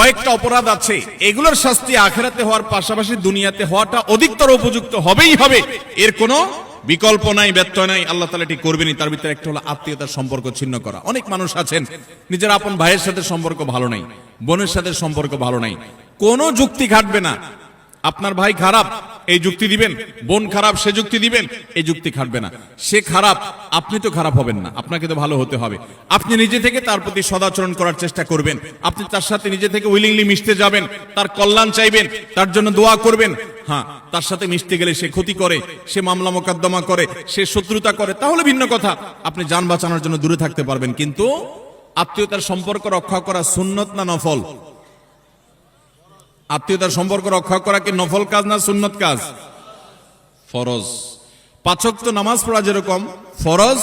কয়েকটা অপরাধ আছে। এগুলোর শাস্তি আখেরাতে হওয়ার পাশাপাশি দুনিয়াতে হওয়াটা অধিকতর উপযুক্ত হবেই হবে। এর কোনো বিকল্প নাই ব্যর্থ নাই, আল্লাহ তালা এটি করবেনি তার ভিতরে একটা হলো আত্মীয়তার সম্পর্ক ছিন্ন করা। অনেক মানুষ আছেন, নিজের আপন ভাইয়ের সাথে সম্পর্ক ভালো নাই, বোনের সাথে সম্পর্ক ভালো নাই। কোনো যুক্তি ঘাটবে না। আপনার ভাই খারাপ, এই যুক্তি দিবেন। বোন খারাপ, সে যুক্তি দিবেন, এই যুক্তি খাটবে না। সে খারাপ, আপনি তো খারাপ হবেন না, আপনাকে তো ভালো হতে হবে। আপনি নিজে থেকে তার প্রতি সদাচরণ করার চেষ্টা করবেন। আপনি তার সাথে নিজে থেকে উইলিংলি মিশতে যাবেন, তার কল্যাণ চাইবেন, তার জন্য দোয়া করবেন। হ্যাঁ তার সাথে মিশতে গেলে সে ক্ষতি করে, সে মামলা মোকদ্দমা করে, সে শত্রুতা করে, তাহলে ভিন্ন কথা। আপনি যান বাঁচানোর জন্য দূরে থাকতে পারবেন, কিন্তু আত্মীয়তার সম্পর্ক রক্ষা করা সুন্নত না নফল? আত্মীয়তার সম্পর্ক রক্ষা করা কি নফল কাজ না সুন্নত কাজ? ফরজ। পাচক তো নামাজ পড়া যেরকম ফরজ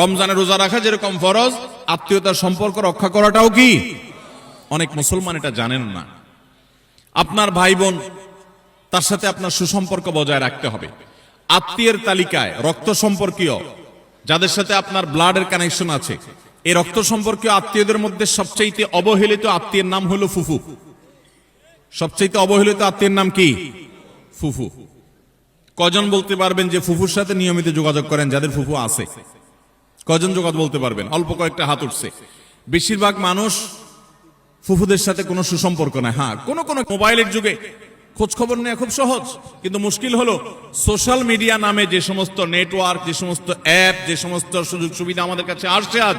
রমজানের রোজা রাখা যেরকম ফরজ, আত্মীয়তার সম্পর্ক রক্ষা করাটাও কি? অনেক মুসলমান এটা জানেন না। আপনার ভাই বোন তার সাথে আপনার সুসম্পর্ক বজায় রাখতে হবে। আত্মীয়ের তালিকায় রক্ত সম্পর্কীয়, যাদের সাথে আপনার ব্লাডের কানেকশন আছে, এই রক্ত সম্পর্কীয় আত্মীয়দের মধ্যে সবচাইতে অবহেলিত আত্মীয়ের নাম হলো ফুফু। সবচাইতে অবহেলিত আত্মীয়ের নাম কি? ফুফু। কজন বলতে পারবেন যে ফুফুর সাথে নিয়মিত যোগাযোগ করেন, যাদের ফুফু আছে? কজন যোগাযোগ বলতে পারবেন? অল্প কয়েকটা হাত উঠছে। বেশিরভাগ মানুষ ফুফুদের সাথে কোনো সুসম্পর্ক নাই। হ্যাঁ কোনো কোনো মোবাইলের যুগে খোঁজ খবর নেওয়া খুব সহজ, কিন্তু মুশকিল হলো সোশ্যাল মিডিয়া নামে যে সমস্ত নেটওয়ার্ক, যে সমস্ত অ্যাপ, যে সমস্ত সুযোগ সুবিধা আমাদের কাছে আসছে আজ,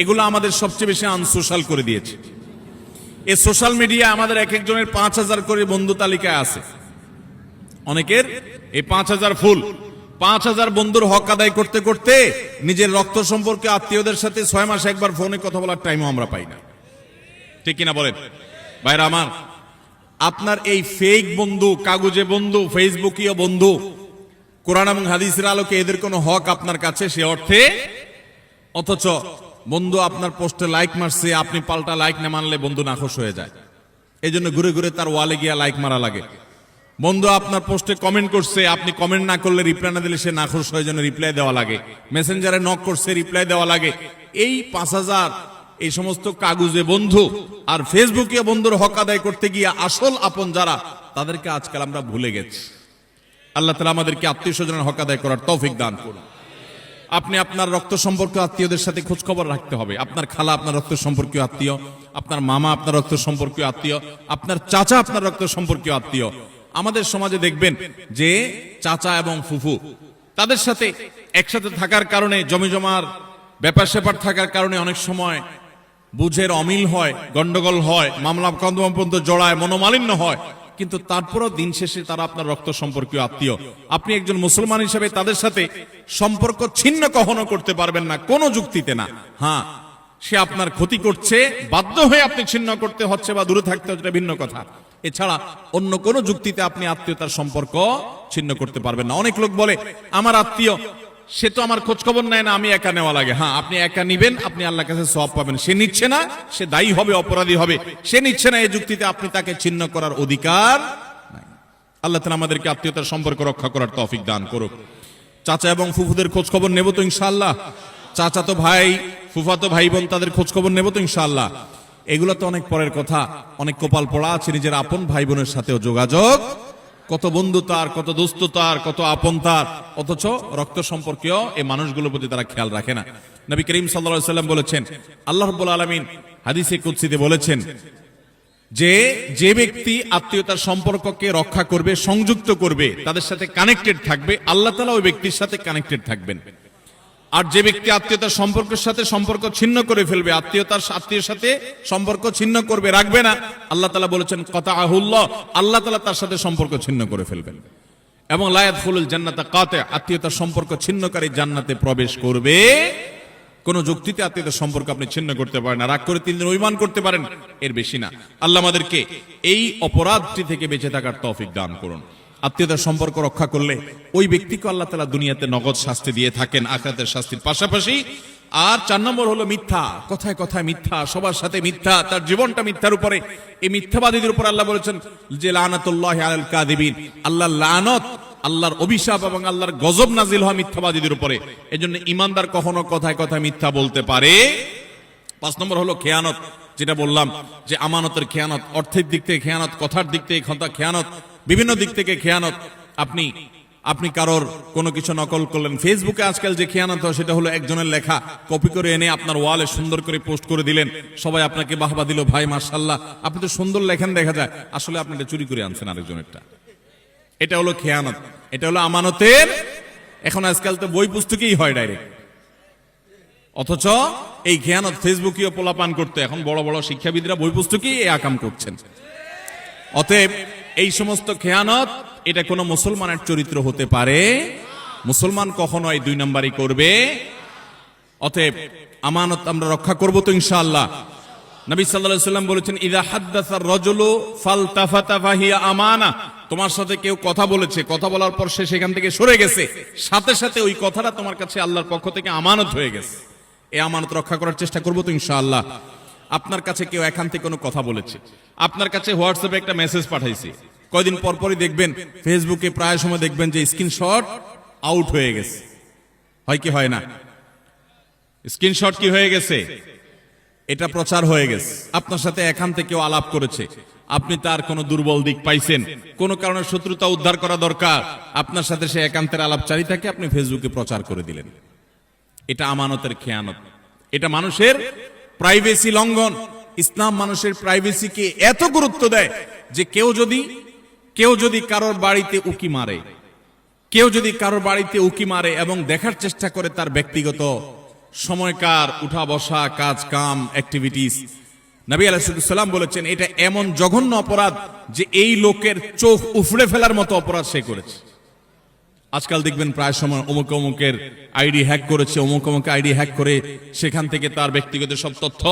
এগুলো আমাদের সবচেয়ে বেশি আনসোশ্যাল করে দিয়েছে। এই সোশ্যাল মিডিয়া আমাদের এক একজনের পাঁচ হাজার করে বন্ধু তালিকায় আছে। অনেকের এই পাঁচ হাজার ফুল। পাঁচ হাজার বন্ধুর হক আদায় করতে করতে নিজের রক্ত সম্পর্কে আত্মীয়দের সাথে ছয় মাসে একবার ফোনে কথা বলার টাইমও আমরা পাই না। ঠিক কিনা বলেন? ভাইরা আমার, আপনার এই ফেক বন্ধু, কাগজে বন্ধু ফেসবুকীয় বন্ধু, কোরআন এবং হাদিসের আলোকে এদের কোনো হক আপনার কাছে সে অর্থে? অথচ বন্ধু, আপনার পোস্টে লাইক মারছে, আপনি পাল্টা লাইক না মানলে বন্ধু নাখোশ হয়ে যায়। এই জন্য ঘুরে ঘুরে তার ওয়ালে গিয়া লাইক মারা লাগে। বন্ধু, আপনার পোস্টে কমেন্ট করছে, আপনি কমেন্ট না করলে রিপ্লাই না দিলে সে নাখোশ হয়ে জন্য রিপ্লাই দেওয়া লাগে। মেসেঞ্জারে নক করছে রিপ্লাই দেওয়া লাগে। এই পাঁচ হাজার, এই সমস্ত কাগজে বন্ধু আর ফেসবুকে বন্ধুর হক আদায় করতে গিয়ে আসল আপন যারা, তাদেরকে আজকাল আমরা ভুলে গেছি। আল্লাহ তালা আমাদেরকে আত্মীয় স্বজনের হক আদায় করার তৌফিক দান করুন। আপনি আপনার রক্ত সম্পর্ক আত্মীয়দের সাথে খোঁজ খবর রাখতে হবে। আপনার খালা আপনার রক্ত সম্পর্কীয় আত্মীয়, আপনার মামা আপনার রক্ত সম্পর্কীয় আত্মীয়, আপনার চাচা আপনার রক্ত সম্পর্কীয় আত্মীয়। আমাদের সমাজে দেখবেন যে চাচা এবং ফুফু, তাদের সাথে একসাথে থাকার কারণে, জমি জমার ব্যাপার স্যাপার থাকার কারণে অনেক সময় বুঝের অমিল হয়, গন্ডগোল হয়, মামলা কন্দম পর্যন্ত জড়ায়, মনোমালিন্য হয়। কিন্তু তারপরও দিন শেষে তারা আপনার রক্ত সম্পর্কীয় আত্মীয়। আপনি একজন মুসলমান হিসেবে তাদের সাথে সম্পর্ক ছিন্ন কখনো করতে পারবেন না, কোনো যুক্তিতে না। হ্যাঁ সে আপনার ক্ষতি করছে, বাধ্য হয়ে আপনি ছিন্ন করতে হচ্ছে বা দূরে থাকতে হচ্ছে ভিন্ন কথা। এছাড়া অন্য কোনো যুক্তিতে আপনি আত্মীয়তার সম্পর্ক ছিন্ন করতে পারবেন না। অনেক লোক বলে, আমার আত্মীয় সে তো আমার খোঁজ খবর নেয় না, আমি একা নেওয়া লাগে। হ্যাঁ আপনি একা নিবেন, আপনি আল্লাহ কাছে সব পাবেন। সে নিচ্ছে না, সে দায়ী হবে, অপরাধী হবে। সে নিচ্ছে না এই যুক্তিতে, আপনি তাকে ছিন্ন করার অধিকার আল্লাহ তালা আমাদেরকে আত্মীয়তার সম্পর্ক রক্ষা করার তৌফিক দান করুক। চাচা এবং ফুফুদের খোঁজ খবর নেব তো ইনশাল্লাহ চাচা তো ভাই, ফুফা তো ভাই বোন, তাদের খোঁজ খবর নেব তো ইনশাল্লাহ এগুলো তো অনেক পরের কথা। অনেক কপাল পড়া আছে, নিজের আপন ভাই বোনের সাথেও যোগাযোগ। কত বন্ধু তার, কত দোস্ত তার, কত আপন তার। অথচ রক্ত সম্পর্কেও এই মানুষগুলোর প্রতি তারা খেয়াল রাখে না। নবী করিম সাল্লা সাল্লাম বলেছেন, আল্লাহ আলমিন হাদিসে কুৎসিতে বলেছেন যে যে ব্যক্তি আত্মীয়তার সম্পর্ককে রক্ষা করবে, সংযুক্ত করবে, তাদের সাথে কানেক্টেড থাকবে, আল্লাহ তালা ওই ব্যক্তির সাথে কানেক্টেড থাকবেন। আর যে ব্যক্তি আত্মীয়তার সম্পর্কের সাথে সম্পর্ক ছিন্ন করে ফেলবে, আত্মীয়তার আত্মীয়ের সাথে সম্পর্ক ছিন্ন করবে, রাখবে না, আল্লাহ তালা বলেছেন কথা আহুল্লাহ আল্লাহ তালা তার সাথে সম্পর্ক ছিন্ন করে ফেলবেন। এবং লায়াত ফুলুল জান্নাতা কাতে আত্মীয়তার সম্পর্ক ছিন্নকারী জান্নাতে প্রবেশ করবে। কোন যুক্তিতে আত্মীয়তার সম্পর্ক আপনি ছিন্ন করতে পারেন না, রাগ করে তিন দিন অভিমান করতে পারেন, এর বেশি না। আল্লাহ আমাদেরকে এই অপরাধটি থেকে বেঁচে থাকার তৌফিক দান করুন। আত্মীয়তার সম্পর্ক রক্ষা করলে ওই ব্যক্তিকে আল্লাহ তালা দুনিয়াতে নগদ শাস্তি দিয়ে থাকেন, আখরাতের শাস্তির পাশাপাশি আর চার নম্বর হলো মিথ্যা, কথায় কথায় মিথ্যা, সবার সাথে মিথ্যা, তার জীবনটা মিথ্যার উপরে। এই মিথ্যাবাদীদের উপর আল্লাহ বলেছেন যে লানাতুল্লাহ আল কাদিবিন আল্লাহ লানত, আল্লাহর অভিশাপ এবং আল্লাহর গজব নাজিল হয় মিথ্যাবাদীদের উপরে। এজন্য ইমানদার কখনো কথায় কথায় মিথ্যা বলতে পারে। পাঁচ নম্বর হলো খেয়ানত যেটা বললাম যে আমানতের খেয়ানত, অর্থের দিক থেকে খেয়ানত, কথার দিক থেকে খেয়ানত, বিভিন্ন দিক থেকে খেয়ানত। আপনি আপনি কারোর কোনো কিছু নকল করলেন। ফেসবুকে আজকাল যে খেয়ানত হয় সেটা হলো একজনের লেখা। কপি করে এনে আপনার ওয়ালে সুন্দর করে পোস্ট করে দিলেন। সবাই আপনাকে বাহবা দিল, ভাই মার্শাল্লাহ আপনি তো সুন্দর লেখেন, দেখা যায়। আসলে আপনি এটা চুরি করে আনছেন আরেকজনেরটা। এটা হলো খেয়ানত। এটা হলো আমানতের, এখন আজকাল তো বই পুস্তকেই হয় ডাইরেক্ট অথচ এই খেয়ানত ফেসবুকীয় পোলাপান করতে এখন বড় বড় শিক্ষাবিদরা বই পুস্তকেই এই আকাম করছেন। অতএব এই সমস্ত খেয়ানত এটা কোনো মুসলমানের চরিত্র হতে পারে। মুসলমান কখনো এই দুই নাম্বারই করবে। অতএব আমানত আমরা রক্ষা করব তো ইনশাআল্লাহ। নবী আলাইহি সাল্লাম বলেছেন, ইদা হাদ্দাসার রাজুলু ফালতাফাতা ফাহিয়া আমানা। তোমার সাথে কেউ কথা বলেছে, কথা বলার পর সে সেখান থেকে সরে গেছে। সাথে সাথে ওই কথাটা তোমার কাছে আল্লাহর পক্ষ থেকে আমানত হয়ে গেছে। এই আমানত রক্ষা করার চেষ্টা করব তো ইনশাআল্লাহ। আপনার কাছে কেউ এখান থেকে কোনো কথা বলেছে? আপনার কাছে হোয়াটসঅ্যাপে একটা মেসেজ পাঠাইছে। কয়দিন পর পরই দেখবেন, ফেসবুকে প্রায় সময় দেখবেন যে স্ক্রিনশট আউট হয়ে গেছে। হয় কি হয় না? স্ক্রিনশট কি হয়ে গেছে? এটা প্রচার হয়ে গেছে। আপনার সাথে এখান থেকেও আলাপ করেছে। আপনি তার কোনো দুর্বল দিক পাইছেন। কোন কারণে শত্রুতা উদ্ধার করা দরকার। আপনার সাথে সে একান্তের আলাপচারিতাকে আপনি ফেসবুকে প্রচার করে দিলেন। এটা আমানতের খেয়ানত। এটা মানুষের প্রাইভেসি লঙ্ঘন। ইসলাম মানুষের প্রাইভেসিকে এত গুরুত্ব দেয় যে কেউ যদি কেউ যদি কারোর বাড়িতে উকি মারে, কেউ যদি কারোর বাড়িতে উকি মারে এবং দেখার চেষ্টা করে তার ব্যক্তিগত সময়কার, উঠা বসা, কাজ, কাম অ্যাক্টিভিটিস নবী আলাইসাল্লাম বলেছেন, এটা এমন জঘন্য অপরাধ যে এই লোকের চোখ উফড়ে ফেলার মতো অপরাধ সে করেছে। আজকাল দেখবেন প্রায় সময় অমুক অমুকের আইডি হ্যাক করেছে, অমুক অমুক আইডি হ্যাক করে সেখান থেকে তার ব্যক্তিগত সব তথ্য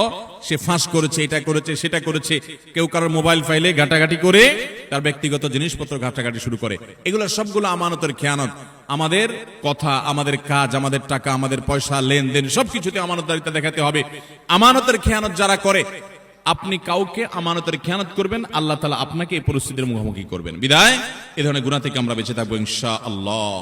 সে ফাঁস করেছে, এটা করেছে, সেটা করেছে। কেউ কারোর মোবাইল ফাইলে ঘাটাঘাটি করে তার ব্যক্তিগত জিনিসপত্র ঘাটাঘাটি শুরু করে। এগুলো সবগুলো আমানতের খেয়ানত। আমাদের কথা, আমাদের কাজ, আমাদের টাকা, আমাদের পয়সা, লেনদেন, সবকিছুতে আমানতদারিতা দেখাতে হবে। আমানতের খেয়ানত যারা করে আপনি কাউকে আমানতের খেয়ানত করবেন, আল্লাহ তালা আপনাকে এই পরিস্থিতির মুখোমুখি করবেন। বিদায়। এ ধরনের গুণা থেকে আমরা বেঁচে থাকব ইনশা আল্লাহ